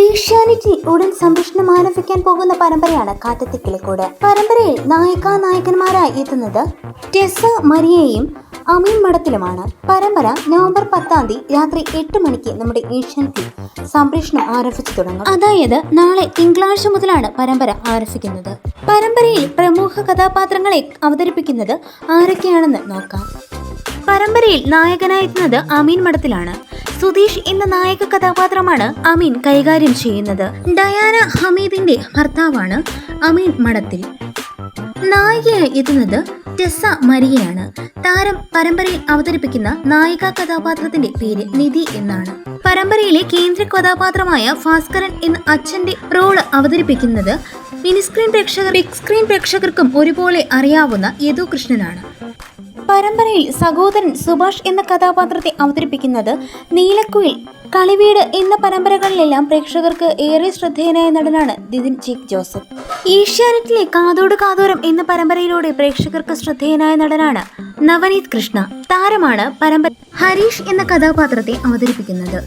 ഏഷ്യാനെറ്റിൽ ഉടൻ സംരക്ഷണം ആരംഭിക്കാൻ പോകുന്ന പരമ്പരയാണ് കാറ്റത്തെ കിളിക്കൂട് പരമ്പരയിൽ നായിക നായകന്മാരായി എത്തുന്നത് ടെസ മരിയയും അമീൻ മഠത്തിലുമാണ്. പരമ്പര നവംബർ പത്താം തീയതി രാത്രി എട്ട് മണിക്ക് നമ്മുടെ ഏഷ്യാനെറ്റിൽ സംപ്രേഷണം ആരംഭിച്ചു തുടങ്ങും. അതായത് നാളെ തിങ്കളാഴ്ച മുതലാണ് പരമ്പര ആരംഭിക്കുന്നത്. പരമ്പരയിൽ പ്രമുഖ കഥാപാത്രങ്ങളെ അവതരിപ്പിക്കുന്നത് ആരൊക്കെയാണെന്ന് നോക്കാം. പരമ്പരയിൽ നായകനായിരുന്നത് അമീൻ മഠത്തിലാണ്. സുധീഷ് എന്ന നായക കഥാപാത്രമാണ് അമീൻ കൈകാര്യം ചെയ്യുന്നത്. ഡയാന ഹമീദിന്റെ ഭർത്താവാണ് അമീൻ മഠത്തിൽ. നായികയായി എത്തുന്നത് ടെസ്സ മരിയയാണ്. താരം പരമ്പരയിൽ അവതരിപ്പിക്കുന്ന നായിക കഥാപാത്രത്തിന്റെ പേര് നിധി എന്നാണ്. പരമ്പരയിലെ കേന്ദ്ര കഥാപാത്രമായ ഭാസ്കരൻ എന്ന അച്ഛന്റെ റോൾ അവതരിപ്പിക്കുന്നത് മിനിസ്ക്രീൻ പ്രേക്ഷകർ ബിഗ് സ്ക്രീൻ പ്രേക്ഷകർക്കും ഒരുപോലെ അറിയാവുന്ന യദു കൃഷ്ണനാണ് പരമ്പരയിൽ സഹോദരൻ സുഭാഷ് എന്ന കഥാപാത്രത്തെ അവതരിപ്പിക്കുന്നത് നീലക്കുയിൽ. കളിവീട് എന്ന പരമ്പരകളിലെല്ലാം പ്രേക്ഷകർക്ക് ഏറെ ശ്രദ്ധേയനായ നടനാണ് ദിദിൻ ചിക് ജോസഫ്. ഏഷ്യാനെറ്റിലെ കാതോട് കാതോരം എന്ന പരമ്പരയിലൂടെ പ്രേക്ഷകർക്ക് ശ്രദ്ധേയനായ നടനാണ് നവനീത് കൃഷ്ണ. താരമാണ് പരമ്പര ഹരീഷ് എന്ന കഥാപാത്രത്തെ അവതരിപ്പിക്കുന്നത്.